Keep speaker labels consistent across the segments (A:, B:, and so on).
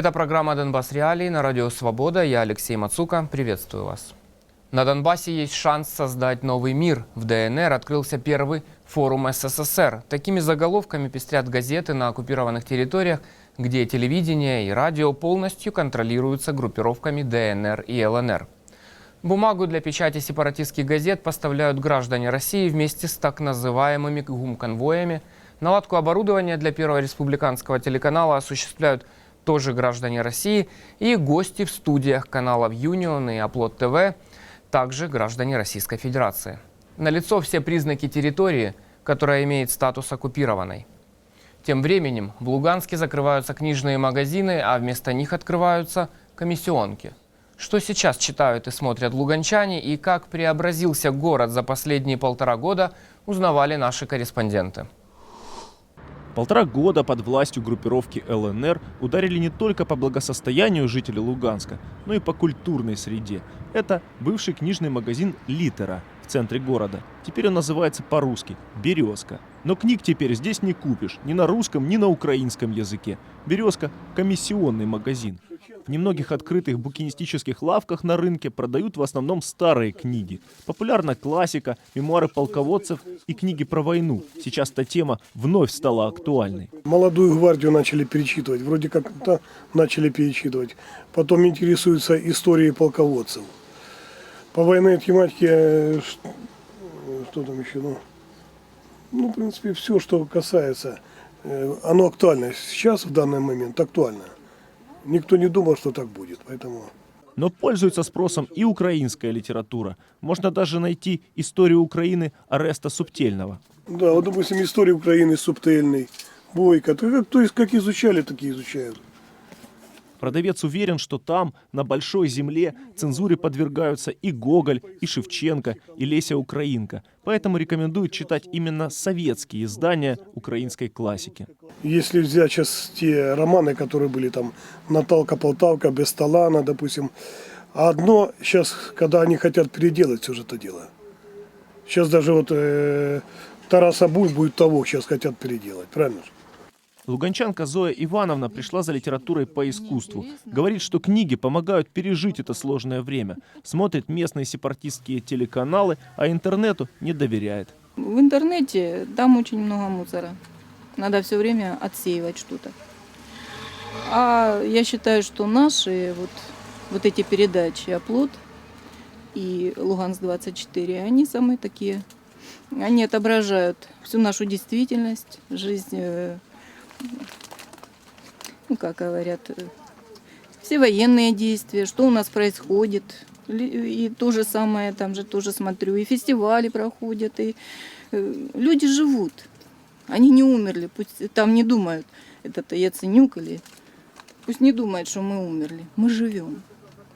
A: Это программа «Донбасс Реалии» на радио «Свобода». Я Алексей Мацука. Приветствую вас. На Донбассе есть шанс создать новый мир. В ДНР открылся первый форум СССР. Такими заголовками пестрят газеты на оккупированных территориях, где телевидение и радио полностью контролируются группировками ДНР и ЛНР. Бумагу для печати сепаратистских газет поставляют граждане России вместе с так называемыми гумконвоями. Наладку оборудования для Первого республиканского телеканала осуществляют тоже граждане России и гости в студиях каналов Юнион и Оплот ТВ, также граждане Российской Федерации. Налицо все признаки территории, которая имеет статус оккупированной. Тем временем в Луганске закрываются книжные магазины, а вместо них открываются комиссионки. Что сейчас читают и смотрят луганчане и как преобразился город за последние полтора года, узнавали наши корреспонденты.
B: Полтора года под властью группировки ЛНР ударили не только по благосостоянию жителей Луганска, но и по культурной среде. Это бывший книжный магазин «Литера» в центре города. Теперь он называется по-русски «Березка». Но книг теперь здесь не купишь ни на русском, ни на украинском языке. «Березка» – комиссионный магазин. В немногих открытых букинистических лавках на рынке продают в основном старые книги. Популярна классика, мемуары полководцев и книги про войну. Сейчас эта тема вновь стала актуальной.
C: Молодую гвардию начали перечитывать, вроде как то начали перечитывать. Потом интересуются историей полководцев. По военной тематике, э, э, что там еще, ну, ну, в принципе, все, что касается, э, оно актуально. Сейчас, в данный момент, актуально. Никто не думал, что так будет, поэтому...
B: Но пользуется спросом и украинская литература. Можно даже найти историю Украины Ареста Субтельного.
C: Да, вот, допустим, история Украины субтельной, Бойко. То, то есть, как изучали, так и изучают.
B: Продавец уверен, что там, на большой земле, цензуре подвергаются и Гоголь, и Шевченко, и Леся Украинка. Поэтому рекомендует читать именно советские издания украинской классики.
C: Если взять сейчас те романы, которые были там Наталка Полтавка, без талана, допустим, а одно сейчас, когда они хотят переделать все же это дело. Сейчас даже вот э, Тараса Буль будет того, сейчас хотят переделать, правильно? же?
B: Луганчанка Зоя Ивановна пришла за литературой по искусству. Говорит, что книги помогают пережить это сложное время. Смотрит местные сепаратистские телеканалы, а интернету не доверяет.
D: В интернете там очень много мусора. Надо все время отсеивать что-то. А я считаю, что наши вот, вот эти передачи «Оплот» и «Луганск-24», они самые такие. Они отображают всю нашу действительность, жизнь, э, ну, как говорят, э, все военные действия, что у нас происходит. И то же самое, там же тоже смотрю, и фестивали проходят, и э, люди живут. Они не умерли, пусть там не думают, это Яценюк или... Пусть не думают, что мы умерли. Мы живем.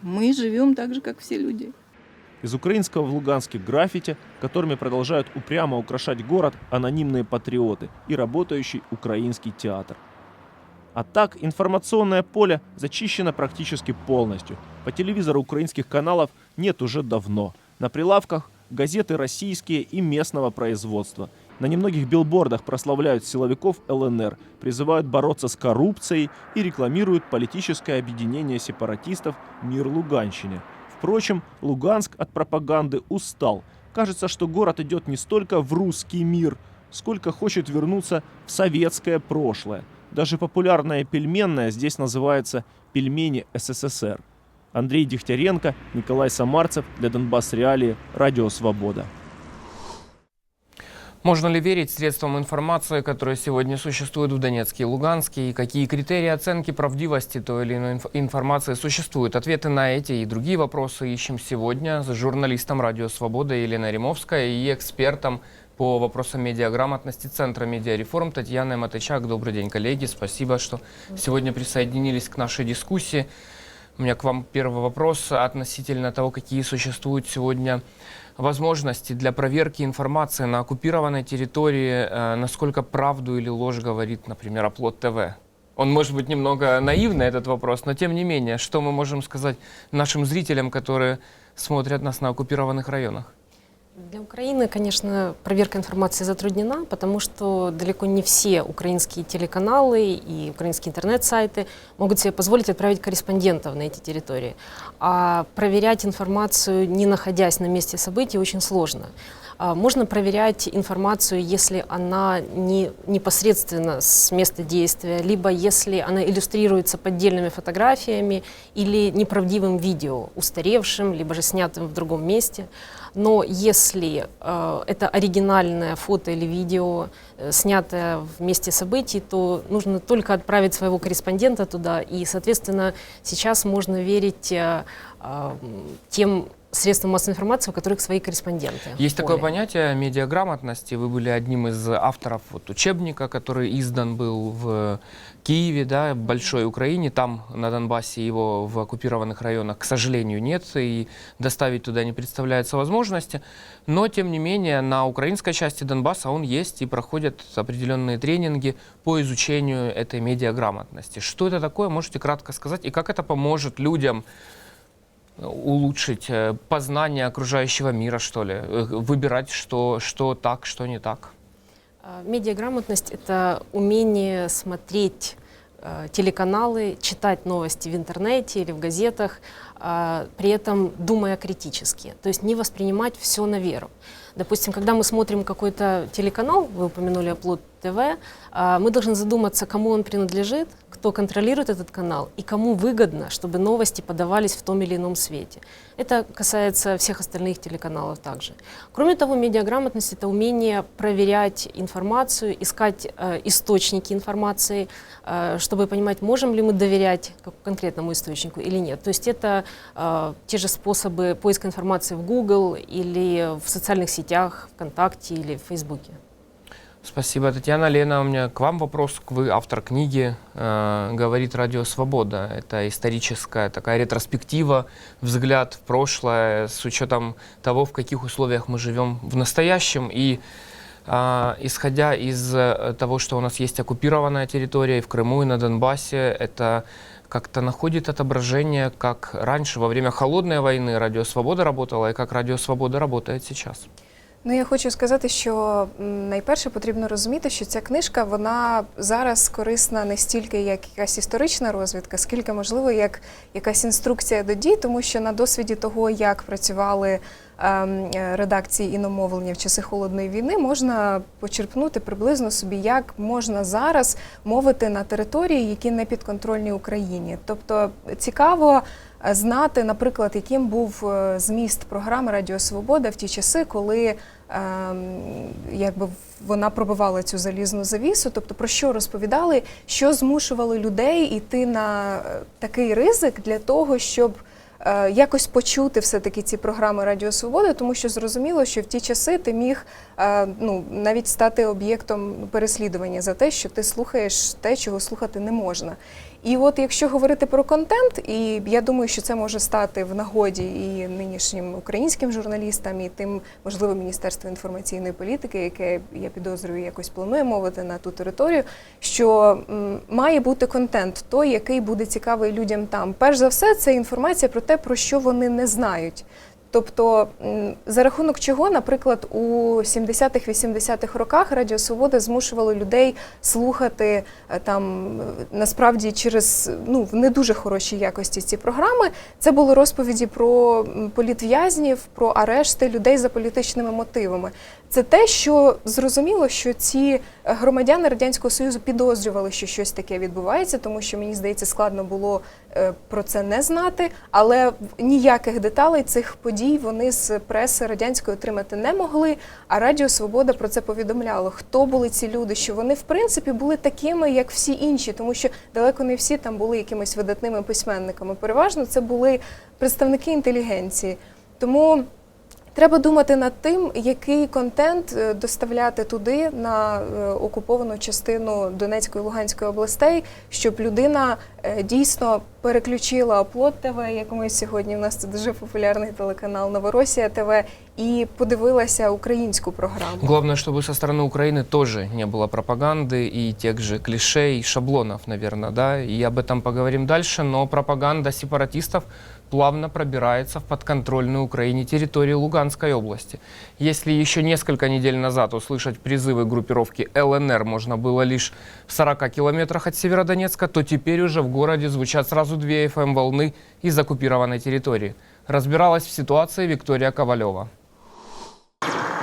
D: Мы живем так же, как все люди.
B: Из украинского в Луганске граффити, которыми продолжают упрямо украшать город анонимные патриоты и работающий украинский театр. А так информационное поле зачищено практически полностью. По телевизору украинских каналов нет уже давно. На прилавках газеты российские и местного производства. На немногих билбордах прославляют силовиков ЛНР, призывают бороться с коррупцией и рекламируют политическое объединение сепаратистов «Мир Луганщине». Впрочем, Луганск от пропаганды устал. Кажется, что город идет не столько в русский мир, сколько хочет вернуться в советское прошлое. Даже популярная пельменная здесь называется «Пельмени СССР». Андрей Дегтяренко, Николай Самарцев для Донбасс Реалии, Радио Свобода.
A: Можно ли верить средствам информации, которые сегодня существуют в Донецке и Луганске, и какие критерии оценки правдивости той или иной инф- информации существуют? Ответы на эти и другие вопросы ищем сегодня с журналистом Радио Свобода Еленой Римовской и экспертом по вопросам медиаграмотности Центра медиареформ Татьяной Матычак. Добрый день, коллеги. Спасибо, что сегодня присоединились к нашей дискуссии. У меня к вам первый вопрос относительно того, какие существуют сегодня возможности для проверки информации на оккупированной территории, э, насколько правду или ложь говорит, например, Оплот ТВ. Он может быть немного наивный, этот вопрос, но тем не менее, что мы можем сказать нашим зрителям, которые смотрят нас на оккупированных районах?
E: Для Украины, конечно, проверка информации затруднена, потому что далеко не все украинские телеканалы и украинские интернет-сайты могут себе позволить отправить корреспондентов на эти территории. А проверять информацию, не находясь на месте событий, очень сложно. А, Можно проверять информацию, если она не непосредственно с места действия, либо если она иллюстрируется поддельными фотографиями или неправдивым видео, устаревшим, либо же снятым в другом месте. Но если э, это оригинальное фото или видео, э, снятое в месте событий, то нужно только отправить своего корреспондента туда. И, соответственно, сейчас можно верить э, э, тем средствам массовой информации, у которых свои корреспонденты.
A: Есть такое понятие медиаграмотности. Вы были одним из авторов вот, учебника, который издан был в Киеве, да, большой Украине. Там, на Донбассе, его в оккупированных районах, к сожалению, нет, и доставить туда не представляется возможности. Но, тем не менее, на украинской части Донбасса он есть, и проходят определенные тренинги по изучению этой медиаграмотности. Что это такое, можете кратко сказать, и как это поможет людям улучшить э, познание окружающего мира, что ли, э, выбирать, что, что так, что не так.
E: А, Медиаграмотность — это умение смотреть э, телеканалы, читать новости в интернете или в газетах, а, при этом думая критически, то есть не воспринимать все на веру. Допустим, когда мы смотрим какой-то телеканал, вы упомянули Оплот ТВ, а, мы должны задуматься, кому он принадлежит, кто контролирует этот канал и кому выгодно, чтобы новости подавались в том или ином свете. Это касается всех остальных телеканалов также. Кроме того, медиаграмотность — это умение проверять информацию, искать э, источники информации, э, чтобы понимать, можем ли мы доверять конкретному источнику или нет. То есть это э, те же способы поиска информации в Google или в социальных сетях, ВКонтакте или в Фейсбуке.
A: Спасибо, Татьяна. Лена, у меня к вам вопрос. Вы автор книги э, «Говорит Радио Свобода». Это историческая такая ретроспектива, взгляд в прошлое с учетом того, в каких условиях мы живем в настоящем. И а, исходя из э, того, что у нас есть оккупированная территория и в Крыму, и на Донбассе, это как-то находит отображение, как раньше, во время холодной войны Радио Свобода работала, и как Радио Свобода работает сейчас.
F: Ну, я хочу сказати, що найперше потрібно розуміти, що ця книжка вона зараз корисна не стільки як якась історична розвідка, скільки можливо як якась інструкція до дій, тому що на досвіді того, як працювали ем, е, редакції іномовлення в часи холодної війни, можна почерпнути приблизно собі, як можна зараз мовити на території, які не підконтрольні Україні. Тобто цікаво е, знати, наприклад, яким був е, зміст програми Радіо Свобода в ті часи, коли якби вона пробивала цю залізну завісу, тобто про що розповідали, що змушувало людей йти на е, такий ризик для того, щоб е, якось почути все-таки ці програми Радіо Свобода, тому що зрозуміло, що в ті часи ти міг ну, навіть стати об'єктом переслідування за те, що ти слухаєш те, чого слухати не можна. І от якщо говорити про контент, і я думаю, що це може стати в нагоді і нинішнім українським журналістам, і тим, можливо, Міністерству інформаційної політики, яке я підозрюю, якось планує мовити на ту територію, що має бути контент, той, який буде цікавий людям там. Перш за все, це інформація про те, про що вони не знають. Тобто, за рахунок чого, наприклад, у 70-х-80-х роках Радіо Свобода змушувало людей слухати е, там е, насправді через ну в не дуже хорошій якості ці програми. Це були розповіді про політв'язнів, про арешти людей за політичними мотивами. Це те, що зрозуміло, що ці е, громадяни радянського союзу підозрювали, що щось таке відбувається, тому що мені здається, складно було е, про це не знати, але ніяких деталей цих подій вони з преси радянської отримати не могли. А Радіо Свобода про це повідомляло. Хто були ці люди? Що вони в принципі були такими, як всі інші, тому що далеко не всі там були якимись видатними письменниками. Переважно це були представники інтелігенції. Тому Треба думати над тим, який контент е, доставляти туди на е, окуповану частину Донецької і Луганської областей, щоб людина е, дійсно переключила оплот ТВ, як ми сьогодні. У нас це дуже популярний телеканал Новоросія ТВ, і подивилася українську програму.
A: Главное, чтобы со стороны Украины тоже не было пропаганды и тех же клише и шаблонов, наверное, да, и об этом поговорим дальше, но пропаганда сепаратистов плавно пробирается в подконтрольную Украине территорию Луганской области. Если еще несколько недель назад услышать призывы группировки ЛНР можно было лишь в 40 километрах от Северодонецка, то теперь уже в городе звучат сразу две ФМ-волны из оккупированной территории. Разбиралась в ситуации Виктория Ковалева.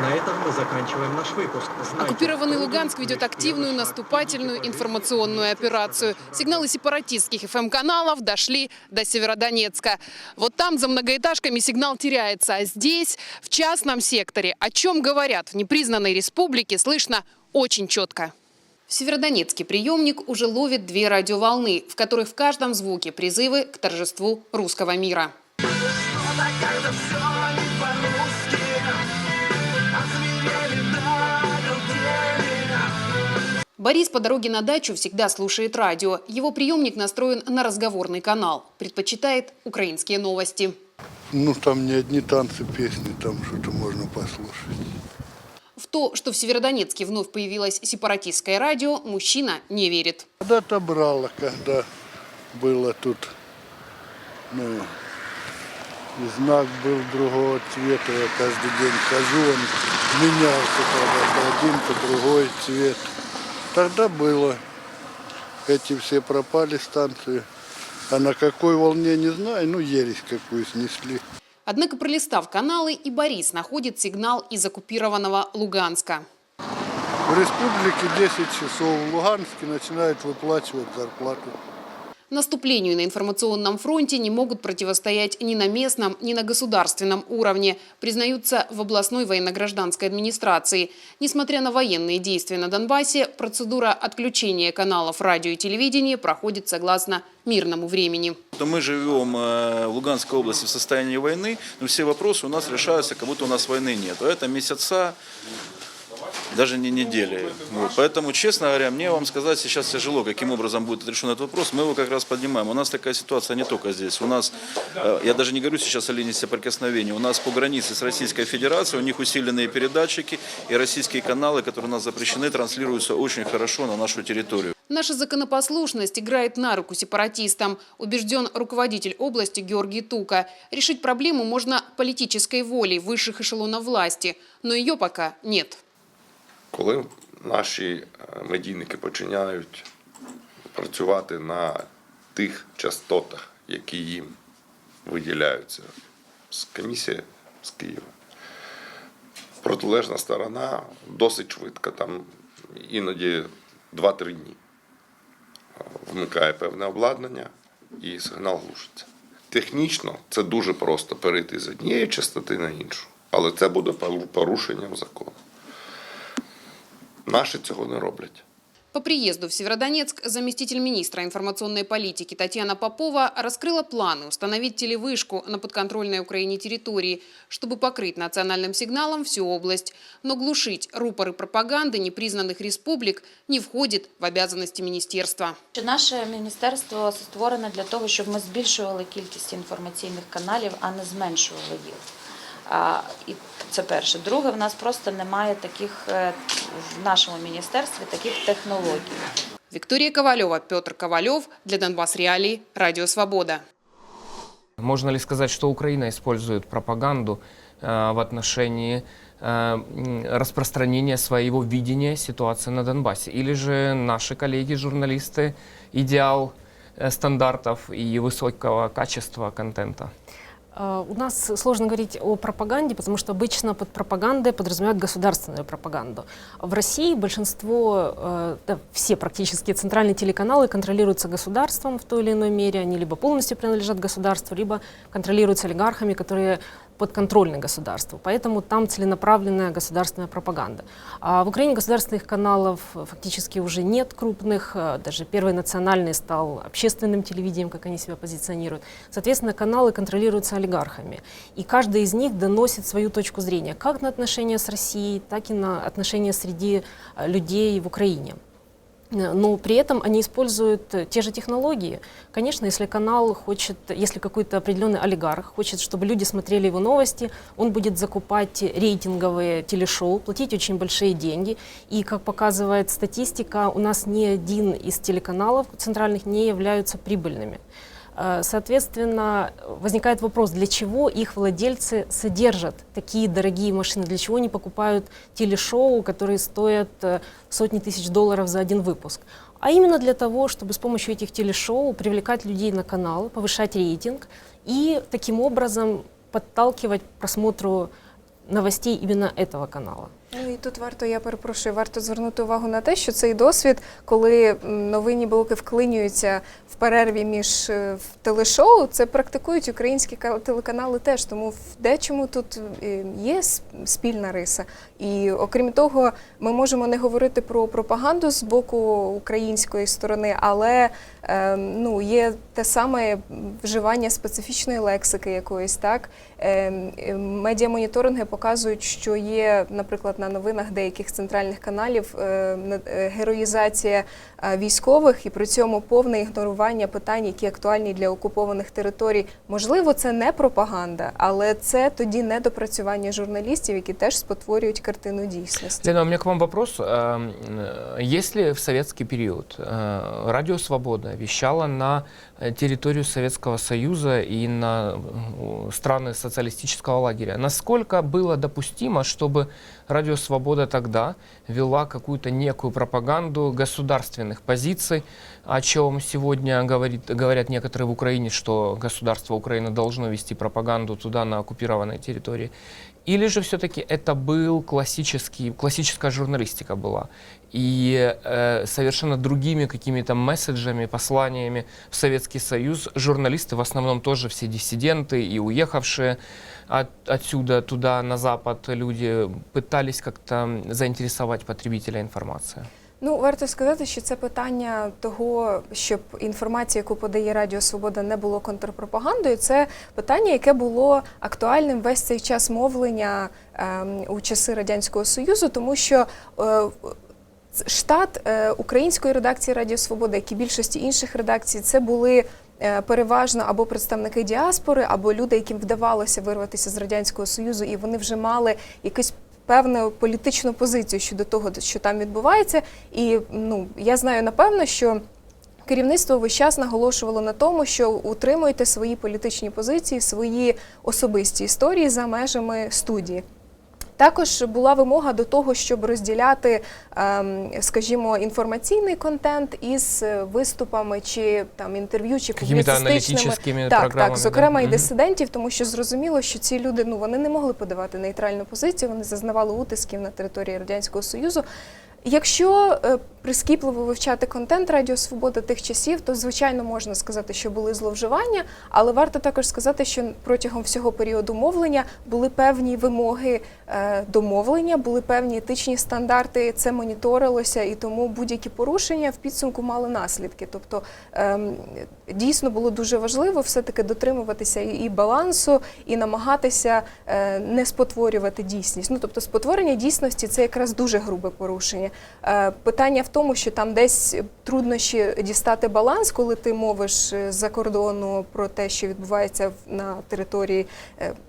G: На этом мы заканчиваем наш выпуск. Знайте,
H: Оккупированный Луганск ведет активную наступательную информационную операцию. Сигналы сепаратистских ФМ-каналов дошли до Северодонецка. Вот там за многоэтажками сигнал теряется, а здесь, в частном секторе, о чем говорят в непризнанной республике, слышно очень четко. В Северодонецке приемник уже ловит две радиоволны, в которых в каждом звуке призывы к торжеству русского мира. Борис по дороге на дачу всегда слушает радио. Его приемник настроен на разговорный канал. Предпочитает украинские новости.
I: Ну, там не одни танцы, песни, там что-то можно послушать.
H: В то, что в Северодонецке вновь появилось сепаратистское радио, мужчина не верит.
I: Когда-то брало, когда было тут, ну, и знак был другого цвета, я каждый день хожу, он менялся, когда то один, то другой цвет. Тогда было. Эти все пропали станции. А на какой волне, не знаю, ну, ересь какую снесли.
H: Однако, пролистав каналы, и Борис находит сигнал из оккупированного Луганска.
I: В республике 10 часов, в Луганске начинают выплачивать зарплату.
H: Наступлению на информационном фронте не могут противостоять ни на местном, ни на государственном уровне, признаются в областной военно-гражданской администрации. Несмотря на военные действия на Донбассе, процедура отключения каналов радио и телевидения проходит согласно мирному времени.
J: мы живем э, в Луганской области в состоянии войны, но все вопросы у нас решаются, как будто у нас войны нет. А это месяца, даже не недели. Вот. Поэтому, честно говоря, мне вам сказать сейчас тяжело, каким образом будет решен этот вопрос. Мы его как раз поднимаем. У нас такая ситуация не только здесь. У нас, э, я даже не говорю сейчас о линии соприкосновения, у нас по границе с Российской Федерацией, у них усиленные передатчики и российские каналы, которые у нас запрещены, транслируются очень хорошо на нашу территорию.
H: Наша законопослушность играет на руку сепаратистам, убежден руководитель области Георгий Тука. Решить проблему можно политической волей высших эшелонов власти, но ее пока нет.
K: Коли наші е, медійники починають працювати на тих частотах, які їм виділяються з комісії з Києва, протилежна сторона досить швидко, там іноді 2-3 дні вмикає певне обладнання і сигнал глушиться. Технічно це дуже просто перейти з однієї частоти на іншу, але це буде порушенням закону. Наші цього не роблять.
H: По приезду в Северодонецк заместитель министра информационной политики Татьяна Попова раскрыла планы установить телевышку на подконтрольной Украине территории, чтобы покрыть национальным сигналом всю область. Но глушить рупоры пропаганды непризнанных республик не входит в обязанности министерства.
L: Що Наше міністерство створене для того, щоб ми збільшували кількість інформаційних каналів, а не зменшували їх. А, і це перше. Друге, в нас просто немає таких е, в нашому міністерстві таких технологій.
H: Виктория Ковалева, Петр Ковалев. Для Донбасс Реалии. Радио «Свобода».
A: Можно ли сказать, что Украина использует пропаганду э, в отношении э, м, распространения своего видения ситуации на Донбассе? Или же наши коллеги-журналисты идеал э, стандартов и высокого качества контента?
E: Э, У нас сложно говорить о пропаганде, потому что обычно под пропагандой подразумевают государственную пропаганду. В России большинство, э, да, все практически центральные телеканалы контролируются государством в той или иной мере. Они либо полностью принадлежат государству, либо контролируются олигархами, которые подконтрольны государству. Поэтому там целенаправленная государственная пропаганда. А в Украине государственных каналов э, фактически уже нет крупных. Э, Даже Первый национальный стал общественным телевидением, как они себя позиционируют. Соответственно, каналы контролируются олигархами. И каждый из них доносит свою точку зрения как на отношения с Россией, так и на отношения среди э, людей в Украине. Э, Но при этом они используют э, те же технологии. Конечно, если канал хочет, если какой-то определенный олигарх хочет, чтобы люди смотрели его новости, он будет закупать рейтинговые телешоу, платить очень большие деньги. И, как показывает статистика, у нас ни один из телеканалов центральных не являются прибыльными. Э, Соответственно, возникает вопрос, для чего их владельцы содержат такие дорогие машины, для чего они покупают телешоу, которые стоят э, сотни тысяч долларов за один выпуск. А именно для того, чтобы с помощью этих телешоу привлекать людей на канал, повышать рейтинг и таким образом подталкивать к просмотру новостей именно этого канала.
F: Ну і тут варто, я перепрошую, варто звернути увагу на те, що цей досвід, коли новинні блоки вклинюються в перерві між е, телешоу, це практикують українські телеканали теж. Тому в дечому тут е, є спільна риса. І окрім того, ми можемо не говорити про пропаганду з боку української сторони, але е, ну, є те саме вживання специфічної лексики якоїсь, так? Е, е, Медіамоніторинги показують, що є, наприклад, на новинах деяких центральних каналів е, на- е, героїзація е, військових і при цьому повне ігнорування питань, які актуальні для окупованих територій. Можливо, це не пропаганда, але це тоді недопрацювання журналістів, які теж спотворюють картину дійсності.
A: Лена, у меня к вам вопрос. Эм, э, Если в советский период э, Радио Свобода вещала на э, территорию Советского Союза и на э, страны социалистического лагеря, насколько было допустимо, чтобы Радио Свобода тогда вела какую-то некую пропаганду государственных позиций, о чем сегодня говорит, говорят некоторые в Украине, что государство Украины должно вести пропаганду туда, на оккупированной территории? Или же все-таки это был классический, классическая журналистика была? И э, совершенно другими какими-то месседжами, посланиями в Советский Союз журналисты, в основном тоже все диссиденты и уехавшие от, отсюда туда, на Запад, люди пытались как-то заинтересовать потребителя информацией.
F: Ну, варто сказати, що це питання того, щоб інформація, яку подає Радіо Свобода, не було контрпропагандою. Це питання, яке було актуальним весь цей час мовлення ем, у часи радянського союзу, тому що. Е, Штат е, української редакції Радіо Свобода, як і більшості інших редакцій, це були переважно або представники діаспори, або люди, яким вдавалося вирватися з радянського союзу, і вони вже мали якусь певну політичну позицію щодо того, що там відбувається. І ну я знаю напевно, що. Керівництво весь час наголошувало на тому, що утримуйте свої політичні позиції, свої особисті історії за межами студії. Також була вимога до того, щоб розділяти, ем, скажімо, інформаційний контент із е, виступами чи там інтерв'ю, чи публіцистичними. так, так, зокрема
A: да?
F: і дисидентів, тому що зрозуміло, що ці люди ну вони не могли подавати нейтральну позицію, вони зазнавали утисків на території радянського союзу. Якщо е, прискіпливо вивчати контент Радіо Свобода тих часів, то звичайно можна сказати, що були зловживання, але варто також сказати, що протягом всього періоду мовлення були певні вимоги е, до мовлення, були певні етичні стандарти, це моніторилося, і тому будь-які порушення в підсумку мали наслідки. Тобто ем, дійсно було дуже важливо все-таки дотримуватися і балансу, і намагатися е, не спотворювати дійсність. Ну тобто, спотворення дійсності це якраз дуже грубе порушення. Е, Питання в тому, що там десь труднощі дістати баланс, коли ти мовиш з-за кордону про те, що відбувається на території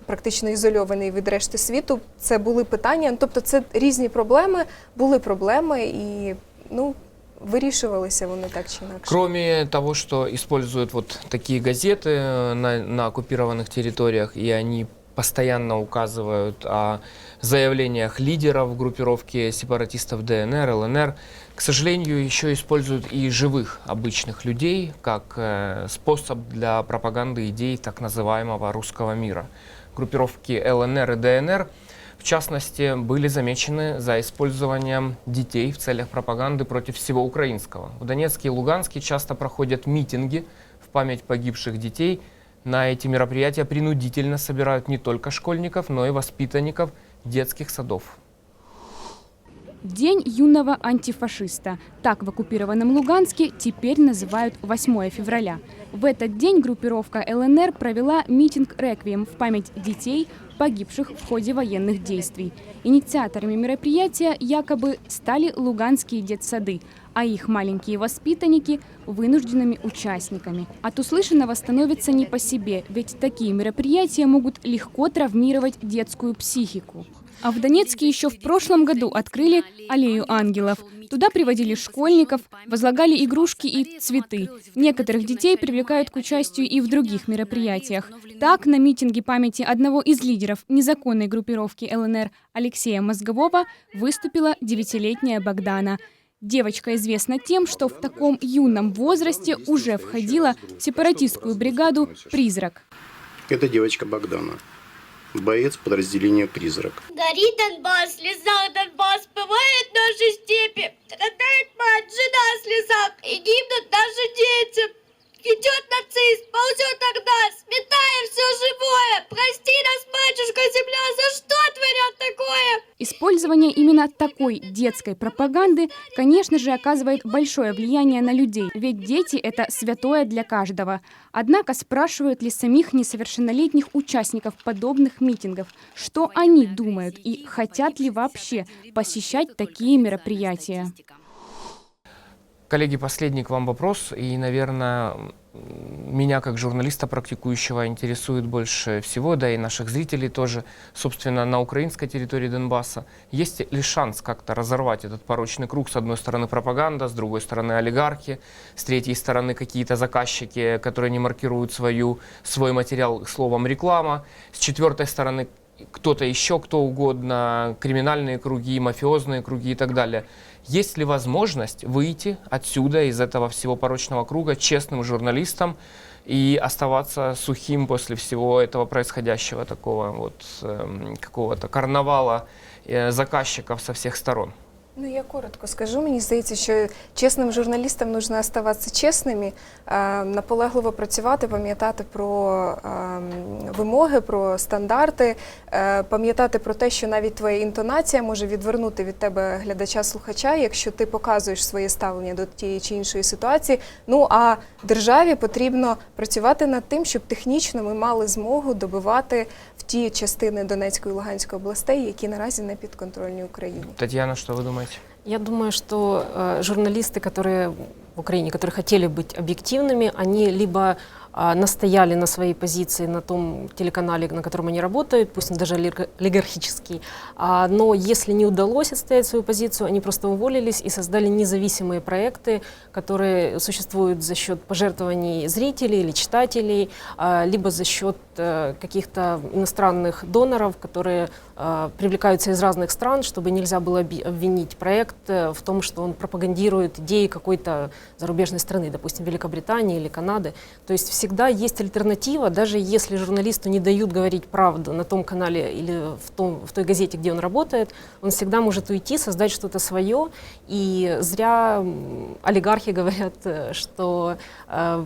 F: практично ізольованої від решти світу. Це були питання. Ну, Тобто, це різні проблеми, були проблеми і ну. Вирішувалися вони так чи інакше.
A: Кроме того, что используют вот такие газеты э, на, на оккупированных территориях, и они постоянно указывают о заявлениях лидеров группировки сепаратистов ДНР, ЛНР, к сожалению, еще используют и живых обычных людей как э, способ для пропаганды идей так называемого русского мира. Группировки ЛНР и ДНР в частности, были замечены за использованием детей в целях пропаганды против всего украинского. В Донецке и Луганске часто проходят митинги в память погибших детей. На эти мероприятия принудительно собирают не только школьников, но и воспитанников детских садов.
M: День юного антифашиста. Так в оккупированном Луганске теперь называют 8 февраля. В этот день группировка ЛНР провела митинг «Реквием» в память детей, погибших в ходе военных действий. Инициаторами мероприятия якобы стали луганские детсады, а их маленькие воспитанники – вынужденными участниками. От услышанного становится не по себе, ведь такие мероприятия могут легко травмировать детскую психику. А в Донецке еще в прошлом году открыли аллею ангелов. Туда приводили школьников, возлагали игрушки и цветы. Некоторых детей привлекают к участию и в других мероприятиях. Так, на митинге памяти одного из лидеров незаконной группировки ЛНР Алексея Мозгового выступила девятилетняя Богдана. Девочка известна тем, что в таком юном возрасте уже входила в сепаратистскую бригаду «Призрак».
N: Это девочка Богдана, боец подразделения «Призрак».
O: Горит Донбасс, слезах Донбасс, бывает наши степи. Страдает мать, жена в слезах, и гибнут наши дети. Идет нацист, ползет от нас, метая все живое. Прости нас, матушка земля, за что творят такое?
M: Использование именно такой детской пропаганды, конечно же, оказывает большое влияние на людей, ведь дети – это святое для каждого. Однако спрашивают ли самих несовершеннолетних участников подобных митингов, что они думают и хотят ли вообще посещать такие мероприятия.
A: Коллеги, последний к вам вопрос. И, наверное, меня как журналиста практикующего интересует больше всего, да и наших зрителей тоже, собственно, на украинской территории Донбасса. Есть ли шанс как-то разорвать этот порочный круг? С одной стороны пропаганда, с другой стороны олигархи, с третьей стороны какие-то заказчики, которые не маркируют свою, свой материал словом реклама, с четвертой стороны кто-то еще, кто угодно, криминальные круги, мафиозные круги и так далее. Есть ли возможность выйти отсюда, из этого всего порочного круга, честным журналистом и оставаться сухим после всего этого происходящего, такого вот эм, какого-то карнавала э, заказчиков со всех сторон?
F: Ну, я коротко скажу. Мені здається, що чесним журналістам потрібно оставатися чесними, наполегливо працювати, пам'ятати про вимоги, про стандарти, е, пам'ятати про те, що навіть твоя інтонація може відвернути від тебе глядача-слухача, якщо ти показуєш своє ставлення до тієї чи іншої ситуації. Ну а державі потрібно працювати над тим, щоб технічно ми мали змогу добивати в ті частини Донецької і Луганської областей, які наразі не підконтрольні Україні.
A: Татьяна, что вы думаете?
E: Я думаю, что э, журналисты, которые в Украине, которые хотели быть объективными, они либо настояли на своей позиции на том телеканале, на котором они работают, пусть он даже олига- олигархический, а, но если не удалось отстоять свою позицию, они просто уволились и создали независимые проекты, которые существуют за счет пожертвований зрителей или читателей, а, либо за счет э, каких-то иностранных доноров, которые э, привлекаются из разных стран, чтобы нельзя было обвинить проект э, в том, что он пропагандирует идеи какой-то зарубежной страны, допустим, Великобритании или Канады. То есть всегда есть альтернатива, даже если журналисту не дают говорить правду на том канале или в, том, в той газете, где он работает, он всегда может уйти, создать что-то свое. И зря олигархи говорят, э, что э,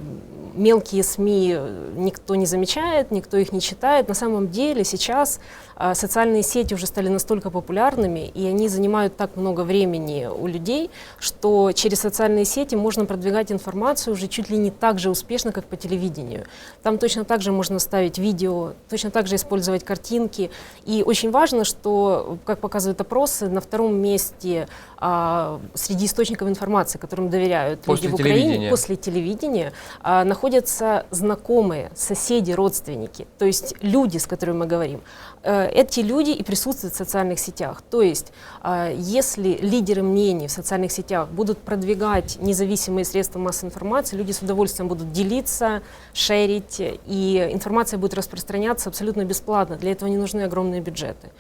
E: мелкие СМИ никто не замечает, никто их не читает. На самом деле сейчас э, социальные сети уже стали настолько популярными, и они занимают так много времени у людей, что через социальные сети можно продвигать информацию уже чуть ли не так же успешно, как по телевидению. Там точно так же можно ставить видео, точно так же использовать картинки. И очень важно, что, как показывают опросы, на втором месте а, среди источников информации, которым доверяют
A: После
E: люди в Украине, после телевидения, а, находятся знакомые, соседи, родственники, то есть люди, с которыми мы говорим. Э, Эти люди и присутствуют в социальных сетях. То есть, а, если лидеры мнений в социальных сетях будут продвигать независимые средства массовой информации, люди с удовольствием будут делиться, шерить, и информация будет распространяться абсолютно бесплатно. Для этого не нужны огромные бюджеты.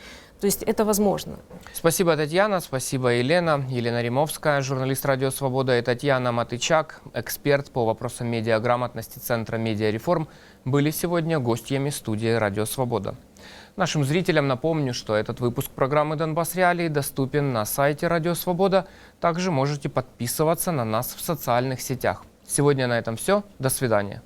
E: То есть это возможно.
A: Спасибо, Татьяна, спасибо, Елена. Елена Римовская, журналист «Радио Свобода» и Татьяна Матычак, эксперт по вопросам медиаграмотности Центра медиареформ, были сегодня гостями студии «Радио Свобода». Нашим зрителям напомню, что этот выпуск программы «Донбасс Реалии» доступен на сайте «Радио Свобода». Также можете подписываться на нас в социальных сетях. Сегодня на этом все. До свидания.